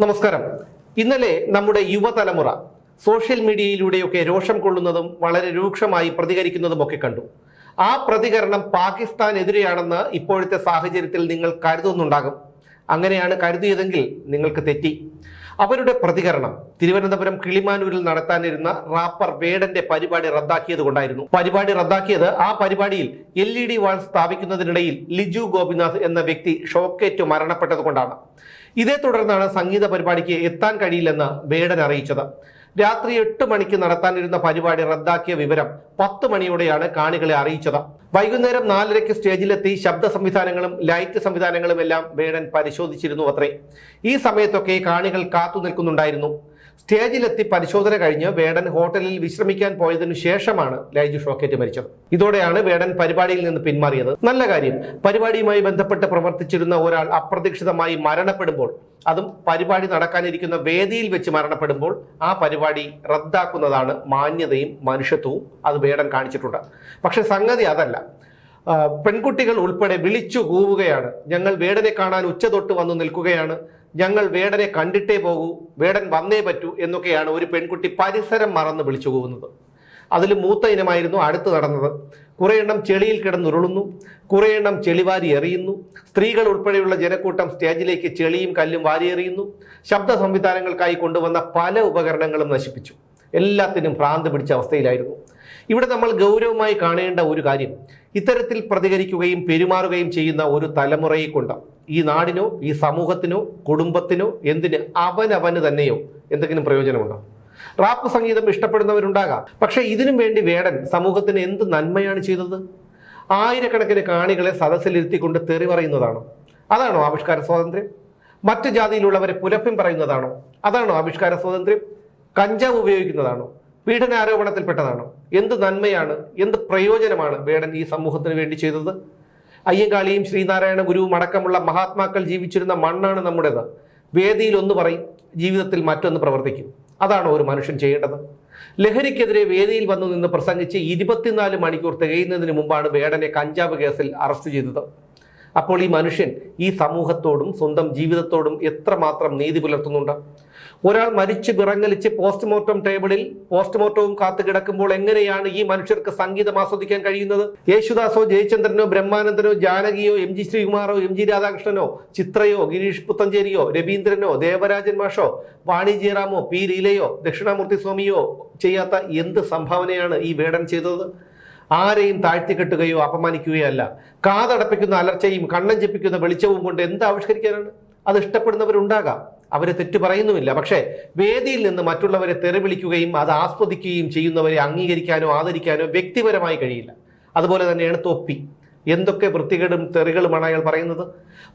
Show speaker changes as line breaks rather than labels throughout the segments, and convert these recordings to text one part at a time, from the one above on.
നമസ്കാരം. ഇന്നലെ നമ്മുടെ യുവതലമുറ സോഷ്യൽ മീഡിയയിലൂടെയൊക്കെ രോഷം കൊള്ളുന്നതും വളരെ രൂക്ഷമായി പ്രതികരിക്കുന്നതും ഒക്കെ കണ്ടു. ആ പ്രതികരണം പാകിസ്ഥാൻ എതിരെയാണെന്ന് ഇപ്പോഴത്തെ സാഹചര്യത്തിൽ നിങ്ങൾ കരുതുന്നുണ്ടാകും. അങ്ങനെയാണ് കരുതിയതെങ്കിൽ നിങ്ങൾക്ക് തെറ്റി. അവരുടെ പ്രതികരണം തിരുവനന്തപുരം കിളിമാനൂരിൽ നടത്താനിരുന്ന റാപ്പർ വേടന്റെ പരിപാടി റദ്ദാക്കിയത് കൊണ്ടായിരുന്നു. പരിപാടി റദ്ദാക്കിയത് ആ പരിപാടിയിൽ എൽ ഇ ഡി വാൾ സ്ഥാപിക്കുന്നതിനിടയിൽ ലിജു ഗോപിനാഥ് എന്ന വ്യക്തി ഷോക്കേറ്റ് മരണപ്പെട്ടത് കൊണ്ടാണ്. ഇതേ തുടർന്നാണ് സംഗീത പരിപാടിക്ക് എത്താൻ കഴിയില്ലെന്ന് വേടൻ അറിയിച്ചത്. രാത്രി എട്ട് മണിക്ക് നടത്താനിരുന്ന പരിപാടി റദ്ദാക്കിയ വിവരം പത്ത് മണിയോടെയാണ് കാണികളെ അറിയിച്ചത്. വൈകുന്നേരം നാലരയ്ക്ക് സ്റ്റേജിലെത്തി ശബ്ദ സംവിധാനങ്ങളും ലൈറ്റ് സംവിധാനങ്ങളും എല്ലാം വേടൻ പരിശോധിച്ചിരുന്നു അത്രേ. ഈ സമയത്തൊക്കെ കാണികൾ കാത്തു നിൽക്കുന്നുണ്ടായിരുന്നു സ്റ്റേജിലെത്തി പരിശോധന കഴിഞ്ഞ് വേടൻ ഹോട്ടലിൽ വിശ്രമിക്കാൻ പോയതിനു ശേഷമാണ് ലൈജു ഷോക്കേറ്റ് മരിച്ചത്. ഇതോടെയാണ് വേടൻ പരിപാടിയിൽ നിന്ന് പിന്മാറിയത്. നല്ല കാര്യം. പരിപാടിയുമായി ബന്ധപ്പെട്ട് പ്രവർത്തിച്ചിരുന്ന ഒരാൾ അപ്രതീക്ഷിതമായി മരണപ്പെടുമ്പോൾ അതും പരിപാടി നടക്കാനിരിക്കുന്ന വേദിയിൽ വെച്ച് മരണപ്പെടുമ്പോൾ ആ പരിപാടി റദ്ദാക്കുന്നതാണ് മാന്യതയും മനുഷ്യത്വവും അത് വേടൻ കാണിച്ചിട്ടുണ്ട്. പക്ഷെ സംഗതി അതല്ല. പെൺകുട്ടികൾ ഉൾപ്പെടെ വിളിച്ചു കൂവുകയാണ്. ഞങ്ങൾ വേടനെ കാണാൻ ഉച്ച തൊട്ട് വന്നു നിൽക്കുകയാണ്. ഞങ്ങൾ വേടനെ കണ്ടിട്ടേ പോകൂ വേടൻ വന്നേ പറ്റൂ എന്നൊക്കെയാണ് ഒരു പെൺകുട്ടി പരിസരം മറന്ന് വിളിച്ചു കൂവുന്നത്. അതിൽ മൂത്ത ഇനമായിരുന്നു അടുത്ത് നടന്നത്. കുറേ എണ്ണം ചെളിയിൽ കിടന്നുരുളുന്നു കുറേ എണ്ണം ചെളിവാരി എറിയുന്നു. സ്ത്രീകൾ ഉൾപ്പെടെയുള്ള ജനക്കൂട്ടം സ്റ്റേജിലേക്ക് ചെളിയും കല്ലും വാരിയെറിയുന്നു ശബ്ദ സംവിധാനങ്ങൾക്കായി കൊണ്ടുവന്ന പല ഉപകരണങ്ങളും നശിപ്പിച്ചു. എല്ലാത്തിനും ഭ്രാന്ത് പിടിച്ച അവസ്ഥയിലായിരുന്നു. ഇവിടെ നമ്മൾ ഗൗരവമായി കാണേണ്ട ഒരു കാര്യം ഇത്തരത്തിൽ പ്രതികരിക്കുകയും പെരുമാറുകയും ചെയ്യുന്ന ഒരു തലമുറയെ കൊണ്ട് ഈ നാടിനോ ഈ സമൂഹത്തിനോ കുടുംബത്തിനോ എന്തിന് അവനവന് തന്നെയോ എന്തെങ്കിലും പ്രയോജനമുണ്ടോ? റാപ്പ് സംഗീതം ഇഷ്ടപ്പെടുന്നവരുണ്ടാകാം പക്ഷേ ഇതിനും വേണ്ടി വേടൻ സമൂഹത്തിന് എന്ത് നന്മയാണ് ചെയ്തത്? ആയിരക്കണക്കിന് കാണികളെ സദസ്സിലിരുത്തിക്കൊണ്ട് തെറി പറയുന്നതാണോ? അതാണോ ആവിഷ്കാര സ്വാതന്ത്ര്യം? മറ്റു ജാതിയിലുള്ളവരെ പുലപ്പിൻ പറയുന്നതാണോ? അതാണോ ആവിഷ്കാര സ്വാതന്ത്ര്യം? കഞ്ചാവ് ഉപയോഗിക്കുന്നതാണോ? പീഡനാരോപണത്തിൽപ്പെട്ടതാണോ. എന്ത് നന്മയാണ് എന്ത് പ്രയോജനമാണ് വേടൻ ഈ സമൂഹത്തിന് വേണ്ടി ചെയ്തത്? അയ്യങ്കാളിയും ശ്രീനാരായണ ഗുരുവും അടക്കമുള്ള മഹാത്മാക്കൾ ജീവിച്ചിരുന്ന മണ്ണാണ് നമ്മുടേത്. വേദിയിൽ ഒന്ന് പറയും ജീവിതത്തിൽ മറ്റൊന്ന് പ്രവർത്തിക്കും. അതാണ് ഒരു മനുഷ്യൻ ചെയ്യേണ്ടത്. ലഹരിക്കെതിരെ വേദിയിൽ വന്നു നിന്ന് പ്രസംഗിച്ച് ഇരുപത്തിനാല് മണിക്കൂർ തികയുന്നതിന് മുമ്പാണ് വേടനെ കഞ്ചാവ് കേസിൽ അറസ്റ്റ് ചെയ്തത്. അപ്പോൾ ഈ മനുഷ്യൻ ഈ സമൂഹത്തോടും സ്വന്തം ജീവിതത്തോടും എത്രമാത്രം നീതി പുലർത്തുന്നുണ്ട്? ഒരാൾ മരിച്ചു വിറങ്ങലിച്ച് പോസ്റ്റ്മോർട്ടം ടേബിളിൽ പോസ്റ്റ്മോർട്ടവും കാത്തു കിടക്കുമ്പോൾ എങ്ങനെയാണ് ഈ മനുഷ്യർക്ക് സംഗീതം ആസ്വദിക്കാൻ കഴിയുന്നത്? യേശുദാസോ ജയചന്ദ്രനോ ബ്രഹ്മാനന്ദനോ ജാനകിയോ എം ജി ശ്രീകുമാറോ എം ജി രാധാകൃഷ്ണനോ ചിത്രയോ ഗിരീഷ് പുത്തഞ്ചേരിയോ രവീന്ദ്രനോ ദേവരാജൻ മാഷോ വാണി ജയറാമോ പി ലീലയോ ദക്ഷിണാമൂർത്തി സ്വാമിയോ ചെയ്യാത്ത എന്ത് സംഭാവനയാണ് ഈ വേടൻ ചെയ്തത്? ആരെയും താഴ്ത്തിക്കെട്ടുകയോ അപമാനിക്കുകയോ അല്ല. കാതടപ്പിക്കുന്ന അലർച്ചയും കണ്ണം ചെപ്പിക്കുന്ന വെളിച്ചവും കൊണ്ട് എന്ത് ആവിഷ്കരിക്കാനാണ്? അത് ഇഷ്ടപ്പെടുന്നവരുണ്ടാകാം. അവരെ തെറ്റു പറയുന്നുമില്ല. പക്ഷേ വേദിയിൽ നിന്ന് മറ്റുള്ളവരെ തെറിവിളിക്കുകയും അത് ആസ്വദിക്കുകയും ചെയ്യുന്നവരെ അംഗീകരിക്കാനോ ആദരിക്കാനോ വ്യക്തിപരമായി കഴിയില്ല. അതുപോലെ തന്നെയാണ് തൊപ്പി. എന്തൊക്കെ വൃത്തികേടും തെറികളുമാണ് അയാൾ പറയുന്നത്?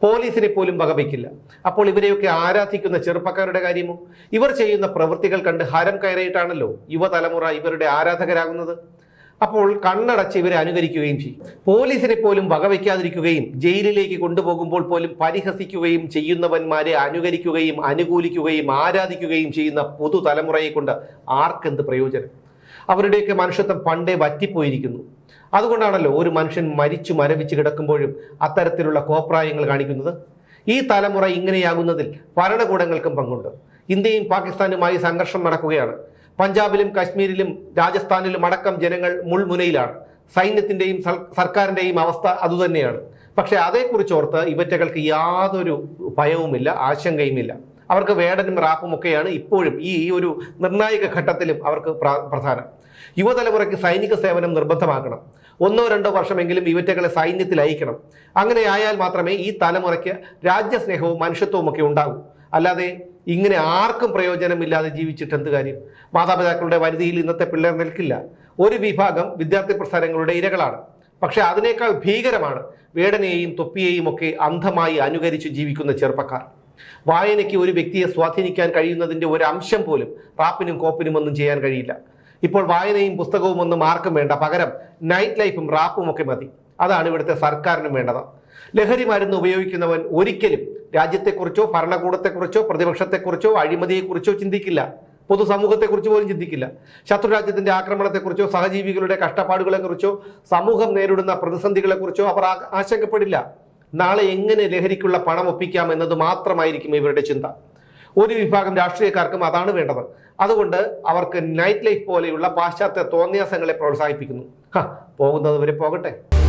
പോലീസിനെ പോലും വകവയ്ക്കില്ല അപ്പോൾ ഇവരെയൊക്കെ ആരാധിക്കുന്ന ചെറുപ്പക്കാരുടെ കാര്യമോ? ഇവർ ചെയ്യുന്ന പ്രവൃത്തികൾ കണ്ട് ഹരം കയറിയിട്ടാണല്ലോ യുവതലമുറ ഇവരുടെ ആരാധകരാകുന്നത്. അപ്പോൾ കണ്ണടച്ച് ഇവരെ അനുകരിക്കുകയും ചെയ്യും. പോലീസിനെ പോലും വകവയ്ക്കാതിരിക്കുകയും ജയിലിലേക്ക് കൊണ്ടുപോകുമ്പോൾ പോലും പരിഹസിക്കുകയും ചെയ്യുന്നവന്മാരെ അനുകരിക്കുകയും അനുകൂലിക്കുകയും ആരാധിക്കുകയും ചെയ്യുന്ന പുതുതലമുറയെ കൊണ്ട് ആർക്കെന്ത് പ്രയോജനം? അവരുടെയൊക്കെ മനുഷ്യത്വം പണ്ടേ വറ്റിപ്പോയിരിക്കുന്നു. അതുകൊണ്ടാണല്ലോ ഒരു മനുഷ്യൻ മരിച്ചു മരവിച്ച് കിടക്കുമ്പോഴും അത്തരത്തിലുള്ള കോപ്രായങ്ങൾ കാണിക്കുന്നത്. ഈ തലമുറ ഇങ്ങനെയാകുന്നതിൽ ഭരണകൂടങ്ങൾക്കും പങ്കുണ്ട്. ഇന്ത്യയും പാകിസ്ഥാനുമായി സംഘർഷം നടക്കുകയാണ്. പഞ്ചാബിലും കാശ്മീരിലും രാജസ്ഥാനിലും അടക്കം ജനങ്ങൾ മുൾമുനയിലാണ്. സൈന്യത്തിന്റെയും സർക്കാരിന്റെയും അവസ്ഥ അതുതന്നെയാണ്. പക്ഷെ അതേക്കുറിച്ച് ഓർത്ത് ഇവറ്റകൾക്ക് യാതൊരു ഭയവുമില്ല ആശങ്കയുമില്ല. അവർക്ക് വേടനും റാപ്പും ഒക്കെയാണ് ഇപ്പോഴും ഈ ഒരു നിർണായക ഘട്ടത്തിലും അവർക്ക് പ്രധാനം. യുവതലമുറയ്ക്ക് സൈനിക സേവനം നിർബന്ധമാക്കണം ഒന്നോ രണ്ടോ വർഷമെങ്കിലും ഇവറ്റകളെ സൈന്യത്തിൽ അയക്കണം. അങ്ങനെയായാൽ മാത്രമേ ഈ തലമുറയ്ക്ക് രാജ്യസ്നേഹവും മനുഷ്യത്വവും ഒക്കെ ഉണ്ടാകൂ അല്ലാതെ ഇങ്ങനെ ആർക്കും പ്രയോജനമില്ലാതെ ജീവിച്ചിട്ട് എന്ത് കാര്യം? മാതാപിതാക്കളുടെ വരുതിയിൽ ഇന്നത്തെ പിള്ളേർ നിൽക്കില്ല. ഒരു വിഭാഗം വിദ്യാർത്ഥി പ്രസ്ഥാനങ്ങളുടെ ഇരകളാണ്. പക്ഷേ അതിനേക്കാൾ ഭീകരമാണ് വേടനെയും തൊപ്പിയെയും ഒക്കെ അന്ധമായി അനുകരിച്ച് ജീവിക്കുന്ന ചെറുപ്പക്കാർ. വായനയ്ക്ക് ഒരു വ്യക്തിയെ സ്വാധീനിക്കാൻ കഴിയുന്നതിന്റെ ഒരു അംശം പോലും റാപ്പിനും കോപ്പിനും ഒന്നും ചെയ്യാൻ കഴിയില്ല. ഇപ്പോൾ വായനയും പുസ്തകവും ഒന്നും ആർക്കും വേണ്ട. പകരം നൈറ്റ് ലൈഫും റാപ്പും ഒക്കെ മതി. അതാണ് ഇവിടുത്തെ സർക്കാരിനും വേണ്ടത്. ലഹരി മരുന്ന് ഉപയോഗിക്കുന്നവൻ ഒരിക്കലും രാജ്യത്തെക്കുറിച്ചോ ഭരണകൂടത്തെക്കുറിച്ചോ പ്രതിപക്ഷത്തെക്കുറിച്ചോ അഴിമതിയെക്കുറിച്ചോ ചിന്തിക്കില്ല. പൊതുസമൂഹത്തെക്കുറിച്ച് പോലും ചിന്തിക്കില്ല. ശത്രുരാജ്യത്തിന്റെ ആക്രമണത്തെക്കുറിച്ചോ സഹജീവികളുടെ കഷ്ടപ്പാടുകളെക്കുറിച്ചോ സമൂഹം നേരിടുന്ന പ്രതിസന്ധികളെക്കുറിച്ചോ അവർ ആശങ്കപ്പെടില്ല. നാളെ എങ്ങനെ ലഹരിക്കുള്ള പണം ഒപ്പിക്കാം എന്നത് മാത്രമായിരിക്കും ഇവരുടെ ചിന്ത. ഒരു വിഭാഗം രാഷ്ട്രീയക്കാർക്കും അതാണ് വേണ്ടത്. അതുകൊണ്ട് അവർക്ക് നൈറ്റ് ലൈഫ് പോലെയുള്ള പാശ്ചാത്യ തോന്നിയാസങ്ങളെ പ്രോത്സാഹിപ്പിക്കുന്നു. ഹ, പോകുന്നത് വരെ പോകട്ടെ.